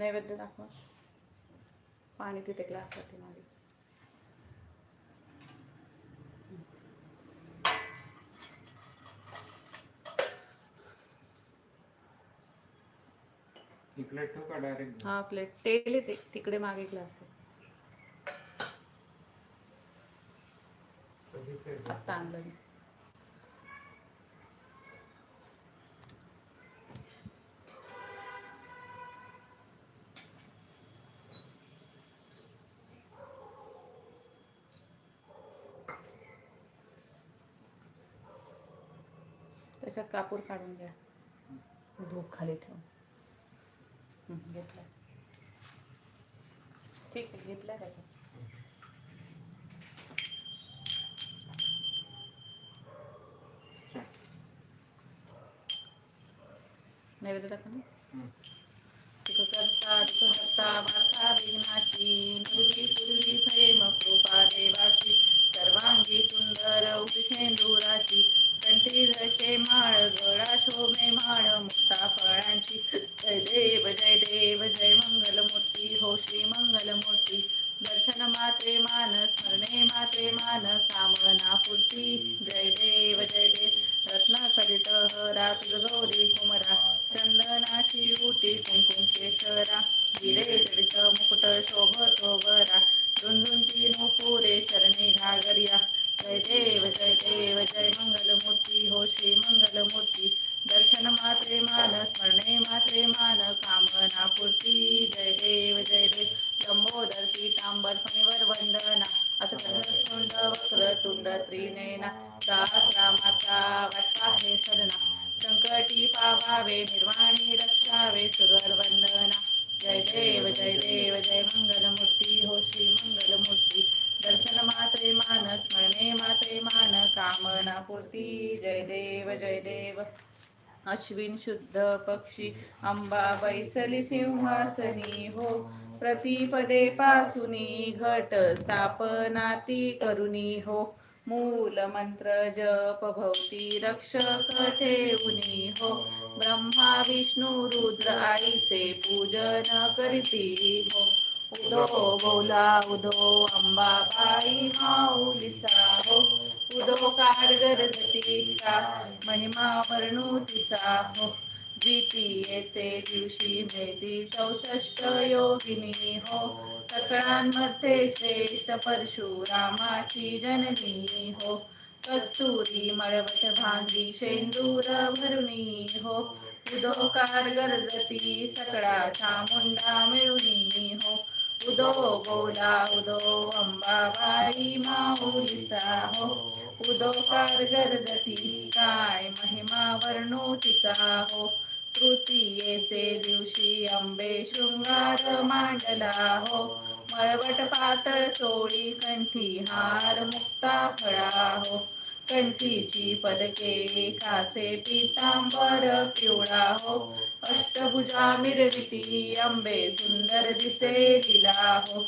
नैवेद्य दाखवा पाणी तिथे ग्लासात मागे. ही प्लेट ठेवू का डायरेक्ट हा प्लेट तेल येते. तिकडे मागे ग्लास आहे. आत्ता आणलं मी त्याच्यात कापूर काढून घ्या. धूप खाली ठेवून. घेतला. ठीक आहे घेतला त्याच्यात नैवेद्य दाखवा अश्विन शुद्ध पक्षी अंबा बैसली सिंहासनी हो. प्रतिपदे पासुनी घट स्थापनाती करुणी हो. मूल मंत्र जप भवती रक्षक ठेवणी हो. ब्रह्मा विष्णू रुद्र आईचे पूजन करीती हो. उदो बोला उदो अंबाबाई माऊलीचा हो. उदोकार गरजतीचा महिमा वर्णू तिचा हो द्वितीयेचे दिवशी मेदी चौसष्ट योगिनी हो. सकळांमध्ये श्रेष्ठ परशुरामाची जननी हो. कस्तुरी मळवट भांगी शेंदूर भरुणी हो. उदोकार गरजती सकळाचा सकळा मिळुनी हो. उदो गोदा उदो अंबाबाई माऊलीचा हो. उदो कारगर काय महिमा वर्णू तिचा हो तृतीयेचे दिवशी आंबे शृंगार मांडला हो मळवट पातळ सोळी कंठी हार मुक्ता फळा हो कंठीची पदके कासे पितांबर पिवळा हो अष्टभुजा मिरविती आंबे सुंदर दिसे दिला हो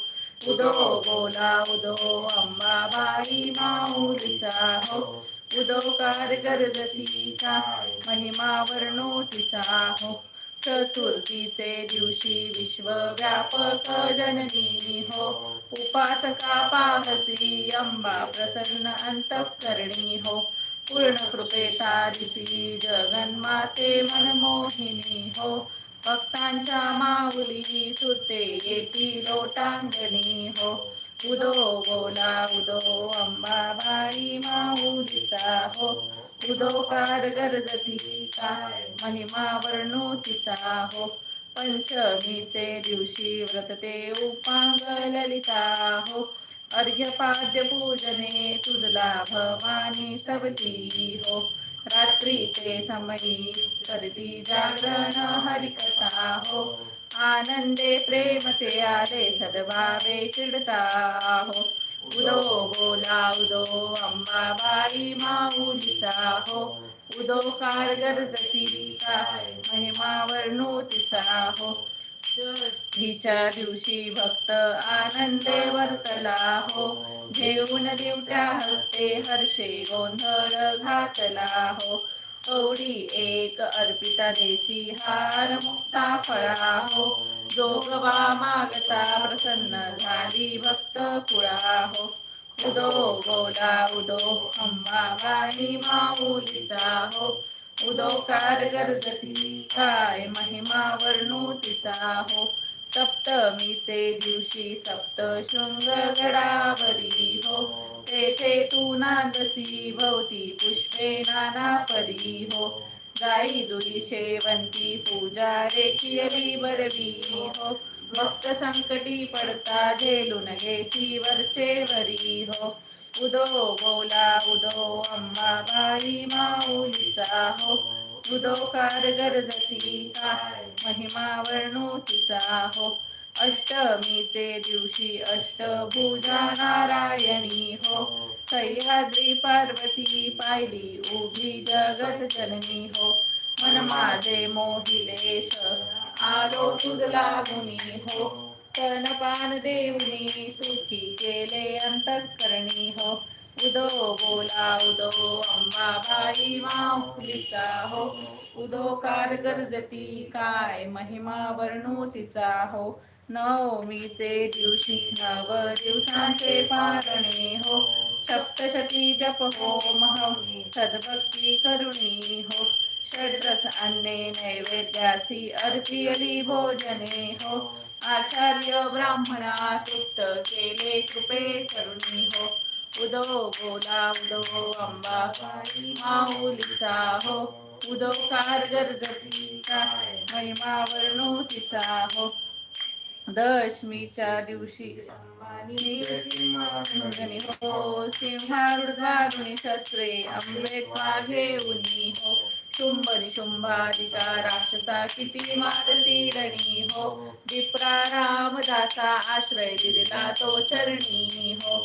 उदो बोला उदो अंबाबाई माऊलीचा हो. उदो कारगर जतीचा महिमा वर्णो तिचा हो. चतुर्थीचे दिवशी विश्वव्यापक जननी हो. उपासका पाहसी अंबा प्रसन्न अंतःकरणी हो. पूर्ण कृपे तारिसी जगन्माते मनमोहिनी हो. भक्तांच्या माऊली सुते येती लोटांगणी हो. उदो बोला उदो अंबाबाई माऊलीचा हो. उदो कार जतीचा महिमा वर्णू तिचा हो. पंचमीचे दिवशी व्रतते उपांग ललिता हो. अर्घ्यपाद्य पूजने तुझला भवानी स्तवती हो. रात्री ते समयी करती जागरण हरिकथा हो आनंदे प्रेम ते आले सद्भावे चिडता हो उदो बोला उदो अंबाबाई माऊलीचा हो उदो कारगर जतीचा महिमा वर्णो तिचा हो षष्ठीच्या दिवशी भक्त आनंदे वर्तला हो. घेऊन दिवट्या हस्ते हर्षे गोंधळ घातला हो. कवडी एक अर्पिता देसी हार मुक्ता फळा हो. जोगवा मागता प्रसन्न झाली भक्त कुळा हो. उदो गोला उदो अंबाबाई माऊलीचा हो. उदोकार कारगर्जती काय महिमा वर्णू तिचा हो सप्तमीचे दिवशी सप्त शृंग गडावरी हो तेथे तू नांदसी भवती पुष्पे नाना परी हो गाई दुरी शेवंती पूजा रेखियली बरवी हो भक्त संकटी पडता झेलून घेसी वरचे वरी हो उदो बोला उदो अंबाबाई माऊलीचा हो उदो कारगर्जती काय महिमा वर्णू तिचा हो अष्टमीचे दिवशी अष्टभुजा नारायणी हो. सह्याद्री पार्वती पायली उभी जगत जननी हो. मन माझे मोहिलेश आलो तुझला मुनी हो. सनपान देवनी सुखी केले अंतःकरणी हो. उदो बोला उदो अंबाबाई माऊलीचा हो. उदो कारगर्जती काय महिमा वर्णू तिचा हो. नवमीचे दिवशी नव दिवसांचे पारणे हो. सप्तशती जप हो महमी सद्भक्ती करुणी हो. षड्रस अन्ने नैवेद्यासी अर्पियली भोजने हो। आचार्य ब्राह्मणा तृप्त केले कृपे करुणी हो। उदो बोला उदो अंबा माऊलीचा हो। उदो कारगर्जती काय महिमा वर्णो तिचा हो। दशमीच्या दिवशी अंबानी हो। सिंहारुढारुणी शस्त्रे आंबे उनी हो। शुंभरी निशुंभादिका राक्षसा किती मारसी रणी हो? विप्रा रामदासा आश्रय दिला तो चरणी हो?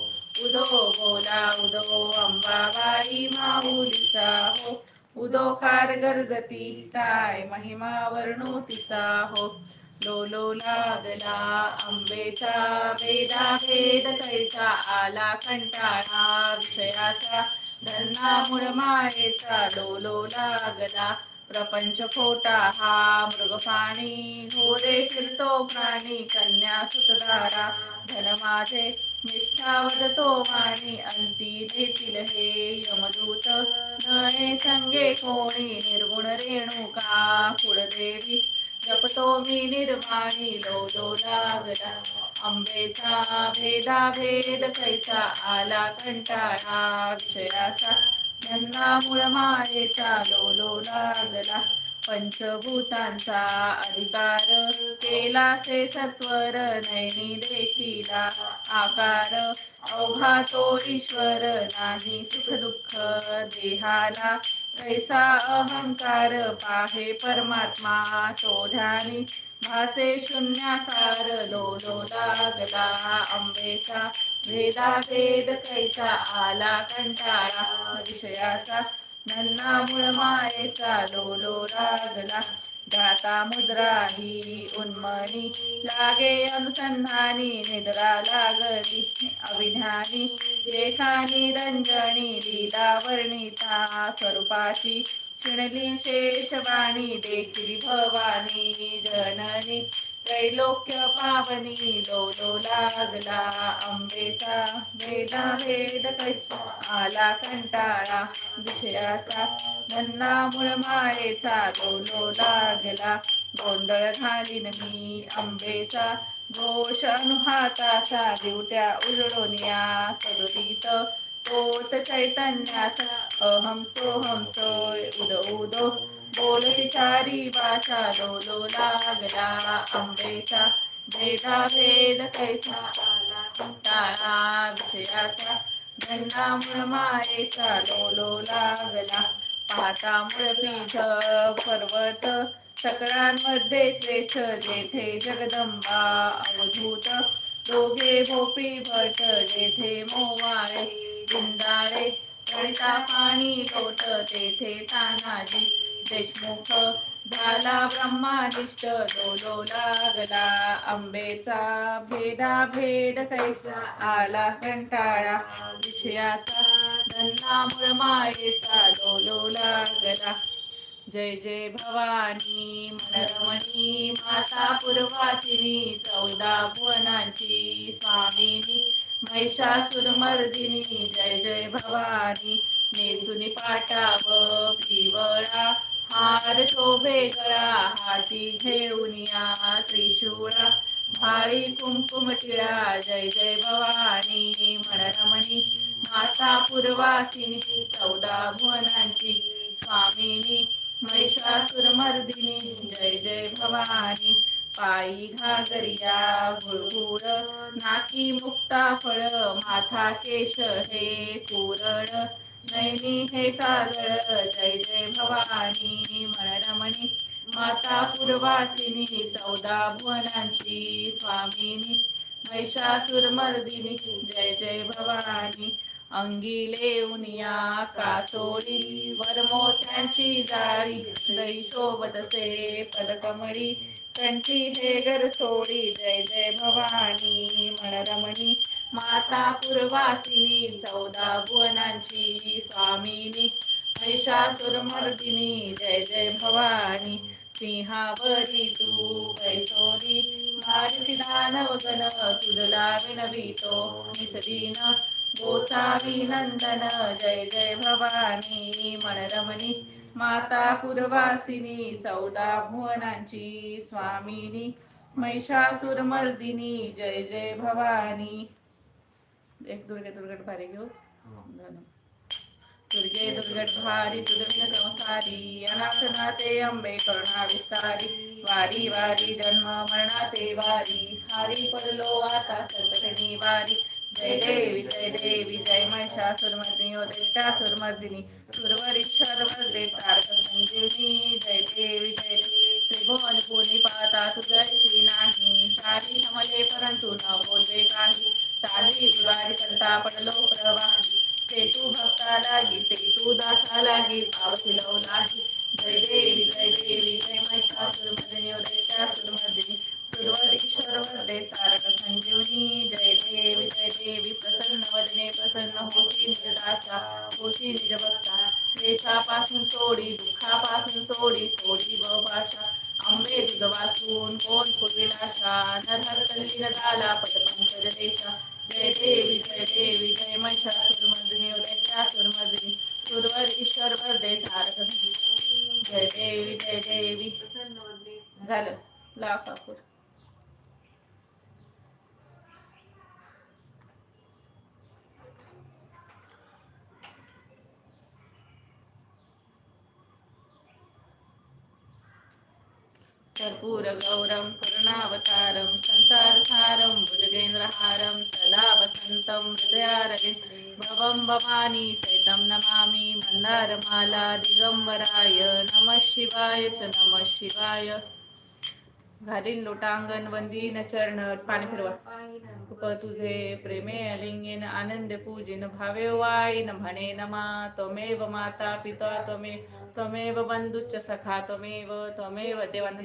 उदो बोला उदो अंबाबाई माऊलीचा हो? उदो कारगर्जती काय महिमा वर्णो तिचा हो? लोलो लागला आंबेचा वेदा भेद कैसा? आला कंटाळा विषयाचा धन्ना मायेचा लोलो लागला. प्रपंच खोटा हा मृग पाणी घोरे फिरतो प्राणी कन्या सुतधारा. धन माझे मिथ्या वदतो वाणी. अंती देतील हे यमदूत. नये संगे कोणी. निर्गुण रेणुका कुळदेवी जपतो मी निर्वाणी. लोलो लागला. आंबेचा भेदा भेद कैसा आला कंटाळा? विषयाचा त्यांना मूळ मायेचा लोलो लागला. पंचभूतांचा अधिकार केला से सत्वर नैनी देखिला आकार. अवघा तो ईश्वर नाही सुख दुःख देहाला. कैसा अहंकार पाहे परमात्मा तो ध्यानी. भासे शून्याकार लोलो लागला आंबेचा. भेदाभेद कैसा आला कंटाळा विषयाचा. नन्ना मूळ मायेचा लोलो लागला. दाता मुद्रा ही उन्मनी. लागे अनुसंधानी निद्रा लागली अविधानी रेखानी रंजनी लीला वर्णिता स्वरूपाची. शिणली शेषवाणी देखील भवानी जननी त्रैलोक्य पावनी लोलो लागला आंबेचा वेदा वेद कैसा आला कंटाळा विषयाचा नन्ना मूळ मायेचा लोलो लागला गोंधळ घालीन मी आंबेचा घोष अनुहाताचा दिवट्या उजळून या सदुतीत तोत चैतन्याचा हमसो हमसो उदो उदो। बोलती चारी वाचा लोलो लागला आंबेचा भेदा भेद कैसा आला कंटाळा विषयाचा धन्ना मायेचा डोलो लागला पाहता मुळ पीठ पर्वत। सकळांमध्ये श्रेष्ठ जेथे जगदंबा अवधूत। दोघे भोपी भट जेथे मोवाळे गुंडाळे तळता पाणी लोट तेथे तानाजी. देशमुख झाला ब्रह्मानिष्ट दोलो लागला आंबेचा भेदा भेद कैसा आला कंटाळा. विषयाचा रन्नामुळ मायेचा दोलो लागला. जय जय भवानी मनरमणी माता पूर्वासिनी चौदा भुवनांची स्वामिनी. महिषासुरमर्दिनी जय जय भवानी नेसुनी पाटाव पिवळा हार शोभे गळा हाती घेऊनिया त्रिशूळा भाळी कुंकुम टिळा जय जय भवानी मनरमणी माता पूर्वासिनी चौदा भुवनांची स्वामिनी महिषासुरमर्दिनी जय जय भवानी पायी घागरिया गुळगुळ नाकी मुक्ता फळ माथा केश हे कुरळ नैनी हे कागळ जय जय भवानी मनरमणी. माता पूर्वासिनी चौदा भुवनांची स्वामिनी. महिषासुरमर्दिनी जय जय भवानी. अंगी लेऊनिया कासोळी वरमोत्यांची जाळी दही शोभतसे पदकमळी. कंठी हे घर सोडी जय जय भवानी मनरमणी माता पूर्वासिनी चौदा भुवनांची स्वामिनी महिषासुरमर्दिनी जय जय भवानी सिंहावरी तू वैसोरी मारती दानव विनवितो निसदीन गोसावी नंदन जय जय भवानी मनरमणी माता पुरवासिनी सौदा भुवनांची स्वामिनी महिषासुरमर्दिनी जय जय भवानी. एक दुर्गे दुर्गट भारी घेऊ. दुर्गे दुर्गट भारी दुर्ग संसारी अनाथनाथे अंबे करुणा विस्तारी वारी वारी जन्म मरणाते वारी हारी पडलो आता सतनी वारी. जय देवी जय देवी जय महिषासुरमर्दिनी दैत्यासुरमर्दिनी तारक संजीवनी जय देवी जय त्रिभुवन कोणी पाहता तुझी नाही चारी समले परंतु न बोलवे काही साधी दिवारी करता पडलो प्रवाही ते तू भक्ता लागी ते तू दासा लागी पावसी लव लागी जय देवी जय देवी जय महिषासुरमर्दिनी ओ दैत्यासुरमर्दिनी सुरवरीश्वर वरदे तारक संजीवनी जय देवी जय देवी प्रसन्न वदने प्रसन्न होती निज दासा होती निज भक्ता क्लेशापासून सोडी दुःखापासून सोडी सोडी भाषा अंबे तुझ वाचून कोण पूर्वील आशा नरहर तल्लीन झाला पदपंकज देशा. जय देवी जय देवी जय महिषासुरमर्दिनी ओ दैत्यासुरमर्दिनी सुरवर ईश्वर वरदे तारक संजीवनी जय देवी जय देवी. झालं. लाव कापूर. कर्पूर गौरम करुणावतारम संसार सारम भुजगेंद्रहारम सदा वसंतम हृदयारगे भवम भवानी सैतम नमामि मंदारमाला दिगंबराय नमः शिवाय च नमः शिवाय। घालीन लोटांगण वंदीन चरण पाणी फिरवा. कृप तुझे प्रेमे अलिंगेन आनंद पूजिन भावे वाईन म्हणे नमा त्वमेव माता पिता त्वमे त्वमेव बंधुच्च सखा त्वमेव त्वमेव देवान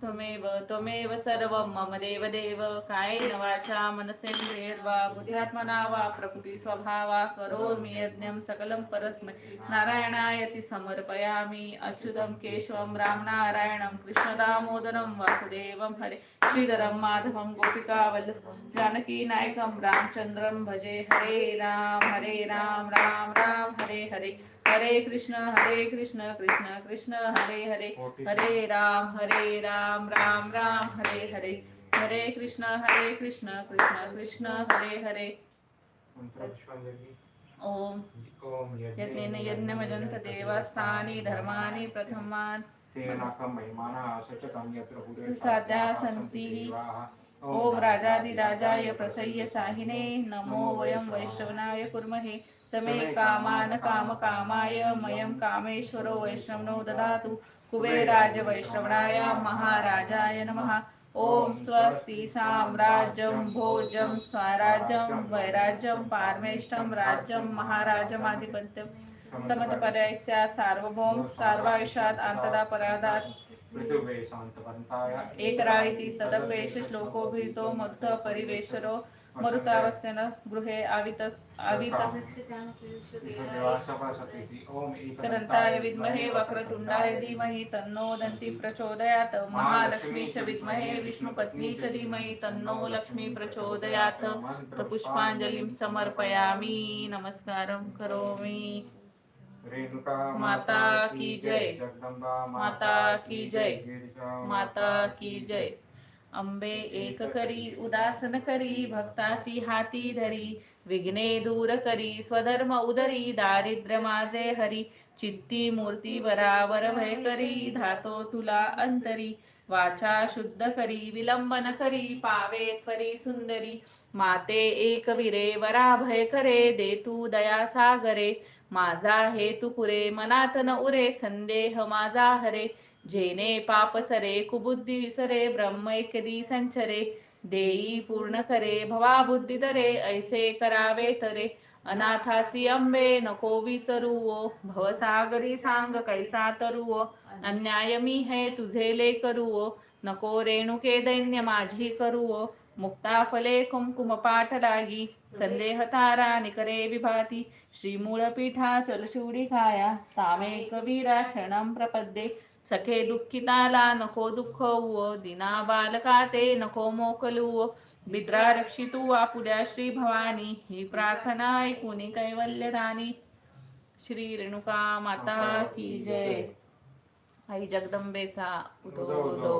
त्वमेव त्वमेव सर्वं मम देव देव कायेन वाचा मनसेन्द्रियर्वा बुद्ध्यात्मना वा प्रकृती स्वभावा करोमि यज्ञं सकलं परस्मै। नारायणायति समर्पयामि अच्युतं केशवं रामनारायणं कृष्णदामोदरं वासुदेवं हरे। श्रीधरं माधवं गोपिकावल्लभं जानकीनायकं रामचन्द्रं भजे हरे राम हरे राम राम राम हरे हरे। हरे कृष्ण हरे कृष्ण कृष्ण कृष्ण हरे हरे हरे राम हरे राम राम राम हरे हरे हरे कृष्ण हरे कृष्ण कृष्ण कृष्ण हरे हरे। ओम। यज्ञेन यज्ञमजन्त देवास्तानि धर्माणि प्रथमान्। साध्या सन्ति ओम राजाधिराजाय प्रसय्य साहिने नमो वयं वैष्णवनाय कुर्महे। समे कामान काम कामाय मयं कामेश्वरो वैष्णवनो ददातु। कुबेराज वैष्णवनाय महाराजाय नमः। ओम स्वस्ति साम्राज्यं भोजं स्वराज्यं वैराज्यं पारमेष्टं राज्यं महाराजमाधिपत्यं समतपर्यस्या सार्वभौम सार्वायुषात आंतदा परादात पृथिवे शांतपंथाय एकराळीति तदपेश श्लोको भीतो मत्थ परिवेशरो मरुतावस्यन गृहे आवित आवित करंताय विद्महे वक्रतुंडाय धीमहि तन्नो दन्ति प्रचोदयात्। महालक्ष्मी च विद्महे विष्णुपत्नी च धीमहि तन्नो लक्ष्मी प्रचोदयात्। पुष्पांजलिं समर्पयामि। नमस्कारं करोमि। रेणुका माता की जय. जगदंबा माता की जय. माता की जय अंबे एक करी उदासन करी भक्तासी हाती धरी विघ्ने दूर करी स्वधर्म उदरी दारिद्र्य माझे हरी चित्ती मूर्ती बराबर भय करी धातो तुला अंतरी वाचा शुद्ध करी विलंबन करी पावे त्वरी सुंदरी माते एक विरे वरा भय करे दे तू दया सागरे माझा हेतु पुरे मनात न उरे संदेह माझा हरे. जेने पाप सरे कुबुद्धी विसरे ब्रह्म एकदी संचरे देई पूर्ण करे भवा बुद्धी दरे ऐसे करावे तरे. अनाथासी अंबे नको विसरुओ भवसागरी सांग कैसा तरुवो? अन्याय मी है तुझे ले करुओ नको रेणुके दैन्य माझी करुओ मुक्ता फले कुमकुम पाठ लागी. संदेह तारा निकरे विभाती। श्रीमूळ पीठा चलशुडी काया तामे कबीरा शरणं प्रपद्ये। सखे दुःखिताला नको दुःख उवो दिना बालका ते नको मोकलुवो। बिद्रा रक्षितू आपुल्या श्री भवानी ही प्रार्थना ऐकुनी कैवल्यदानी श्री रेणुका माता की जय। आई जगदंबेचा उदो उदो